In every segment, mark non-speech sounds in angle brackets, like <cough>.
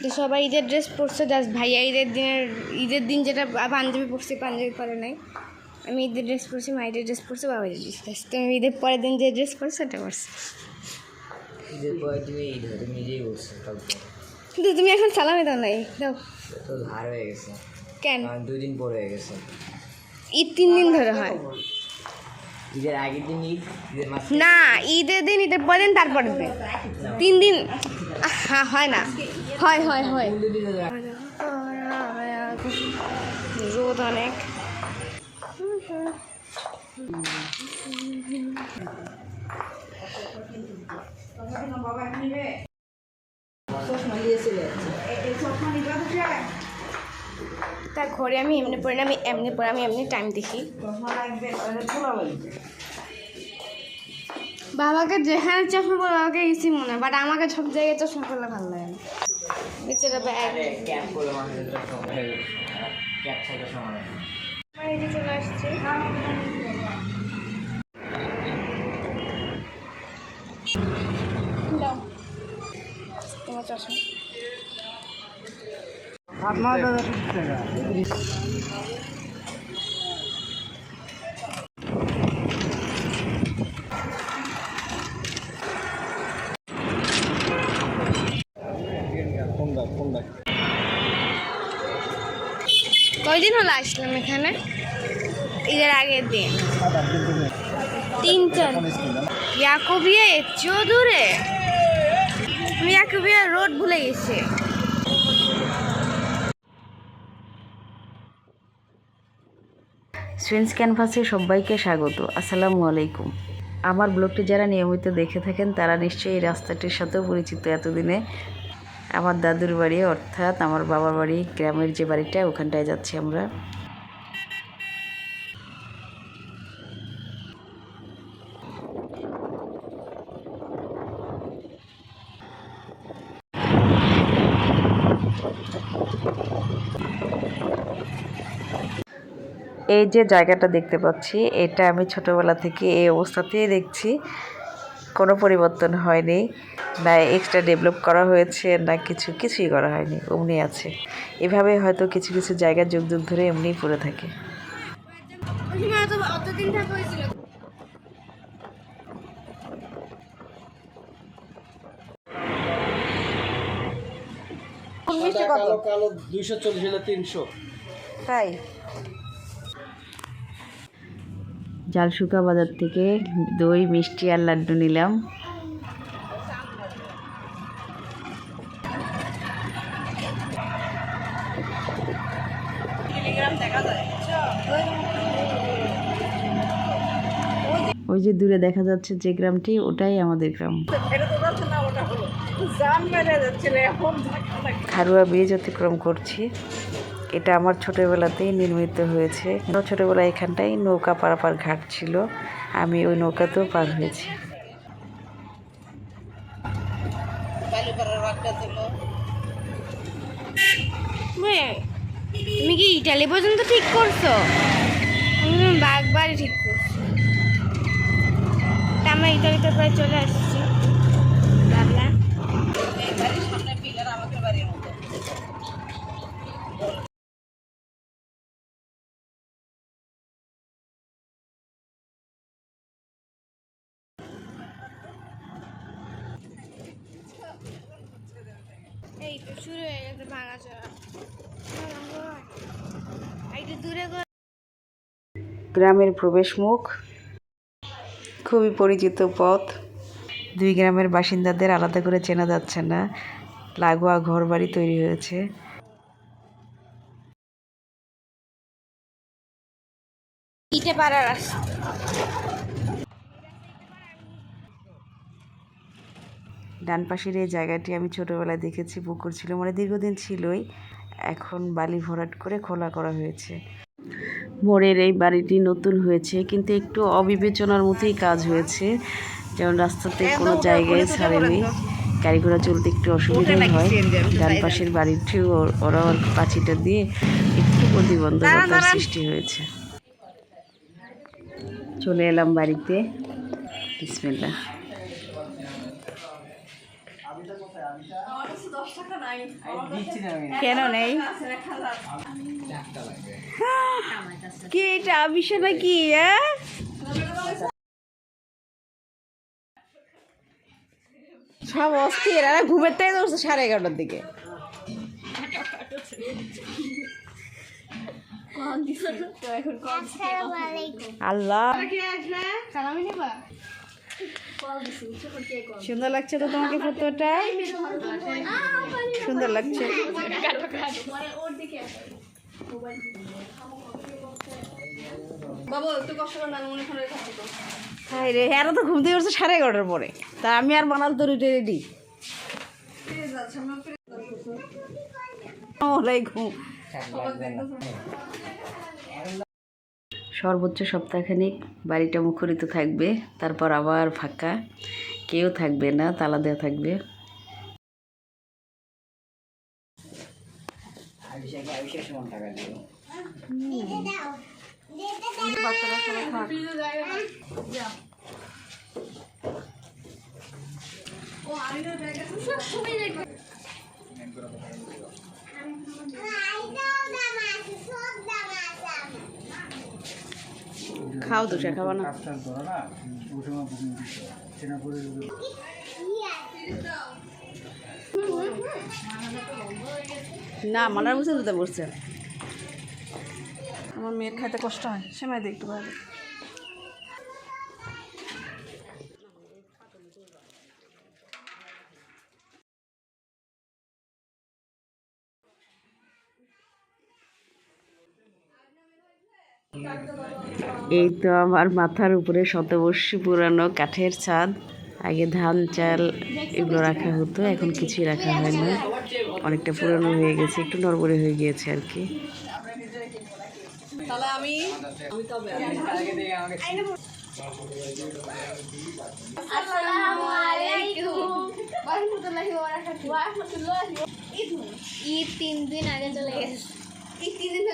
তো সবাই ঈদের ড্রেস পরছে দাস ভাইয়া ঈদের দিনের ঈদের দিন যেটা পাঞ্জাবি পরছে পাঞ্জাবি পরে নাই। আমি ঈদের ড্রেস পরছি মা ঈদের ড্রেস পরছে বাবা ঈদের ড্রেস তো আমি ঈদের পরের দিন যে ড্রেস পরছি সেটা পরছি। ঈদের পরের দিনে ঈদ হয় তুমি নিজেই বলছো কিন্তু তুমি এখন সালামে দাও নাই দাও। তো ধার হয়ে গেছে। কেন? দুই দিন পরে হয়ে গেছে। ঈদ তিন দিন ধরে হয়। ঈদের আগের দিন ঈদ ঈদের মাস না ঈদের দিন ঈদের পরের দিন তারপরের দিন। তিন দিন হ্যাঁ হয় না। হয় হয় হয়। রোদ অনেক। তার ঘরে আমি এমনি পড়ি না আমি এমনি পড়ে আমি এমনি টাইম দেখি। বাবাকে যেখানে চশমা পরে বাবাকে ইসি মনে হয় বাট আমাকে সব জায়গায় চশমা পরলে ভালো লাগে না। বেচারা ব্যাগ তো চলে আসছে। তোমার চশমা। কয়দিন হলো আসলাম এখানে? ঈদের আগের দিন। তিন চার ইয়াকুবিয়া এত দূরে। আমি ইয়াকুবিয়া রোড ভুলে গেছি। স্ট্রেন্স ক্যানভাসে সবাইকে স্বাগত, আসসালামু আলাইকুম। আমার ব্লগটি যারা নিয়মিত দেখে থাকেন, তারা নিশ্চয়ই এই রাস্তাটির সাথেও পরিচিত এতদিনে। আমার দাদুর বাড়ি, অর্থাৎ আমার বাবার বাড়ি, গ্রামের যে বাড়িটা, ওখানটায় যাচ্ছি আমরা। এই যে জায়গাটা দেখতে পাচ্ছি এটা আমি ছোটবেলা থেকে এই অবস্থাতেই দেখছি। কোনো পরিবর্তন হয়নি না এক্সট্রা ডেভেলপ করা হয়েছে না কিছু কিছুই করা হয়নি অমনি আছে। এভাবে হয়তো কিছু কিছু জায়গা যুগ যুগ ধরে এমনিই পড়ে থাকে। কালো কালো দুইশো চল্লিশ হলে তিনশো। তাই? জালসুকা বাজার থেকে দই, মিষ্টি আর লাড্ডু নিলাম। ওই যে দূরে দেখা যাচ্ছে যে গ্রামটি, ওটাই আমাদের গ্রাম। খারুয়া ব্রিজ অতিক্রম করছি। এটা আমার ছোটোবেলাতেই নির্মিত হয়েছে। ছোটোবেলায় এখানটাই নৌকা পারাপার ঘাট ছিল। আমি ওই নৌকাতেও পার হয়েছি। তুমি কি ইটালি পর্যন্ত ঠিক করছ? বাগবাড়ি ঠিক করছি। আমরা ইটালিতে প্রায় চলে আসছি ভাবলাম এই তো শুরু হয়ে গেছে ভাঙা চড়া। একটু দূরে গ্রামের প্রবেশ মুখ। খুবই পরিচিত পথ। দুই গ্রামের বাসিন্দাদের আলাদা করে চেনা যাচ্ছে না। লাগোয়া ঘর বাড়ি তৈরি হয়েছে। ইটে পাড়ার রাস্তা। ডান পাশের এই জায়গাটি আমি ছোটোবেলায় দেখেছি পুকুর ছিল মানে দীর্ঘদিন ছিলই। এখন বালি ভরাট করে খোলা করা হয়েছে। মোড়ের এই বাড়িটি নতুন হয়েছে কিন্তু একটু অবিবেচনার মতোই কাজ হয়েছে। যেমন রাস্তাতে কোনো জায়গায় ছাড়েনি। গাড়ি ঘোড়া চলতে একটু অসুবিধাই হয়। ডান পাশের বাড়িটিও ওর- পাঁচিটা দিয়ে একটু প্রতিবন্ধকতার সৃষ্টি হয়েছে। চলে এলাম বাড়িতে। বিসমিল্লাহ। কেন নেই? কি এটা? বিষয় নাকি হ্যাঁ? সব অস্থির। আর ঘুমের থেকে ধরছে সাড়ে এগারোটার দিকে। আল্লাহ। সালামি নেবা? সুন্দর লাগছে তো তোমাকে ফটোটা? সুন্দর লাগছে। হাই রে এরা তো ঘুম থেকে উঠছে সাড়ে এগারোটার পরে। তা আমি আর বানাল তো রেডি। রেডি ঘুম। সর্বোচ্চ সপ্তাহখানিক বাড়িটা মুখরিত থাকবে তারপর আবার ফাঁকা। কেউ থাকবে না তালা দেওয়া থাকবে। খাও তো সে খাবা না। না মানার বুঝে দুধে বসছে। আমার মেয়ের খাইতে কষ্ট হয় সেমাই দিই একটু ভালো এই তো আমার মাথার উপরে শতবর্ষী পুরানো কাঠের ছাদ। আগে ধান চাল এগুলো রাখা হতো এখন কিছুই রাখা হয় না। অনেকটা পুরানো হয়ে গেছে একটু নড়বড়ে হয়ে গিয়েছে আর কি। তাহলে আমি আগে থেকে আমাকে ঈদ তিন দিন আগে চলে গেছে। ঈদ তিন দিন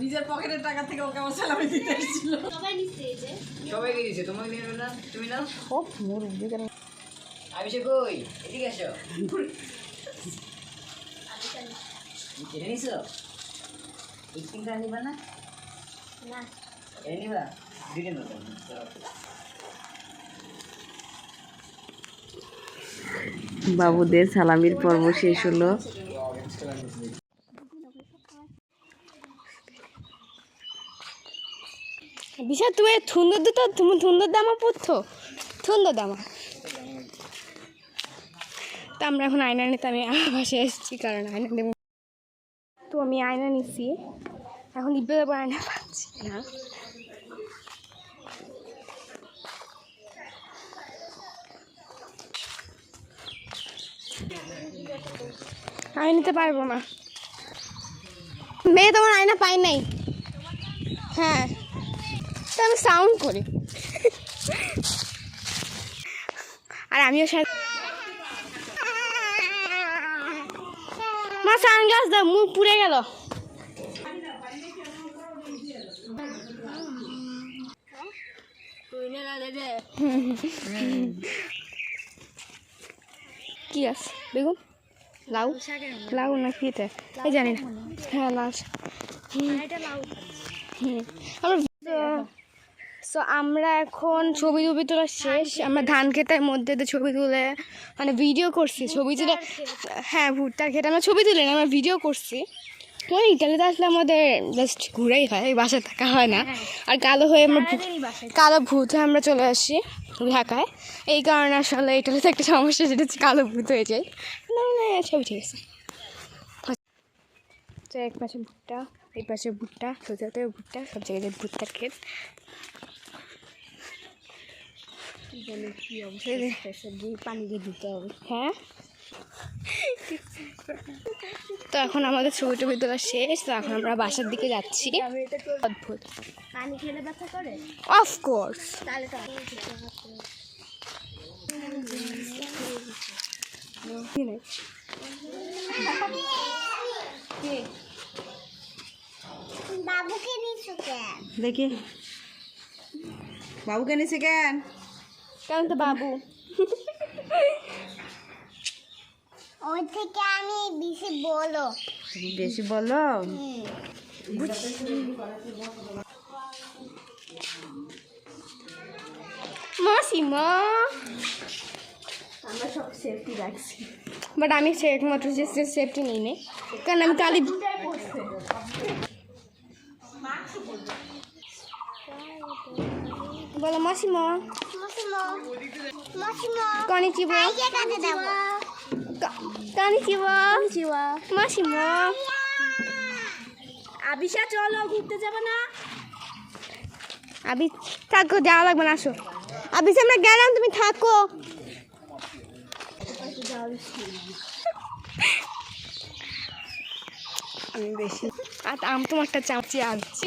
নিজের পকেটের টাকা থেকে ওকে আমার স্যালারি দিতে এসেছিল সবাইকে দিয়েছে তোমাকে দিয়ে না তুমি না কেন অভিষেক কই এদিকে এসো কিনে নিছো নিবা না না নিবা দুইটা নেব বাবুদের সালামির পর্ব শেষ হলো। বিশাল তুমি সুন্দর দুটো তুমি সুন্দর দামা পড়তো? সুন্দর দামা তো আমরা এখন আয়না নিতে আমি বাসে এসেছি কারণ আয়না দেবো তো আমি আয়না নিচ্ছি এখন ইবে দেবো আয়না পাচ্ছি না। আমি নিতে পারব না। মেয়ে তোমার আয়না পাই নাই? হ্যাঁ। তো আমি সাউন্ড করি। আর আমিও সাথে মা সানগ্লাস দাও মুখ পুড়ে গেল। কি আছে? বেগুন? লাউ? লাউ না কি এটা এই জানি না। হ্যাঁ। লাউ। হুম। আমরা সো আমরা এখন ছবি টবি তোলা শেষ। আমরা ধান ক্ষেতের মধ্যে দিয়ে ছবি তুলে মানে ভিডিও করছি। ছবি তুলে হ্যাঁ ভুট্টার খেতে আমরা ছবি তুলি না আমরা ভিডিও করছি। মানে ইটালিতে আসলে আমাদের জাস্ট ঘুরেই হয় এই বাসায় থাকা হয় না। আর কালো হয়ে আমরা কালো ভূত হয়ে আমরা চলে আসি। ঢাকায়। এই কারণে আসলে এটা হচ্ছে একটা সমস্যা সেটা হচ্ছে কালো ভূত হয়ে যায়। না না ছবি ঠিক আছে। তো এক পাশে ভুট্টা এই পাশে ভুট্টা সোজাতে ভুট্টা সব জায়গায় ভুট্টার ক্ষেত। পানি দিয়ে দিতে হবে। হ্যাঁ? তো এখন আমাদের ছবি টবি তোলা শেষ তো এখন আমরা বাসার দিকে যাচ্ছি। অদ্ভুত। পানি খেলে ব্যথা করে? অফকোর্স তাহলে তো বাবুকে নিছো কেন? দেখি। বাবুকে নিছে কেন? কেমন তো বাবু? ওই থেকে আমি বেশি বলো বেশি বলো। মাসিমা। আমরা সব সেফটি রাখছি। বাট আমি সে একমাত্র যে সেফটি নিই নে। কারণ আমি কালি বলো মাসিমা। মাসিমো। মাসিমো। চলো ঘুরতে যাবে না? আবি থাকো যাওয়া লাগবে না আসো। আবি আমরা গেলাম তুমি থাকো। আমি বেশি আর আমি তোমারটা চামচি আনছি।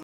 <laughs>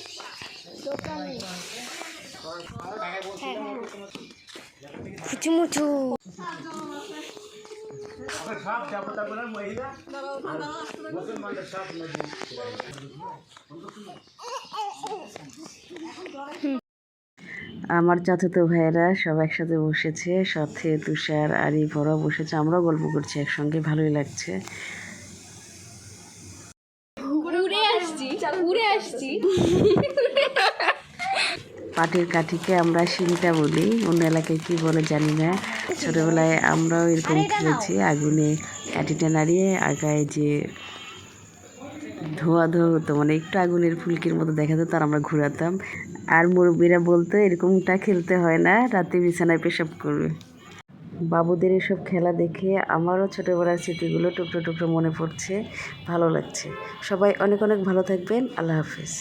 মুচু আমার চাচাতো ভাইয়েরা সব একসাথে বসেছে, সাথে তুষার আরি ভরা বসেছে, আমরাও গল্প করছি একসঙ্গে, ভালোই লাগছে উড়ে আসছি উড়ে আসছি পাটের কাঠিকে আমরা শিলটা বলি। অন্য এলাকায় কি বলে জানি না। ছোটোবেলায় আমরাও এরকম খেলেছি আগুনে কাঠিটা নাড়িয়ে আগায় যে ধোয়া ধোয়া হতো মানে একটু আগুনের ফুলকির মতো দেখা যেত আর আমরা ঘোরাতাম। আর মুরব্বীরা বলতো এরকমটা খেলতে হয় না রাতে বিছানায় পেশাব করবে। বাবুদের এসব খেলা দেখে আমারও ছোটোবেলার স্মৃতিগুলো টুকরো টুকরো মনে পড়ছে ভালো লাগছে। সবাই অনেক অনেক ভালো থাকবেন আল্লাহ হাফিজ।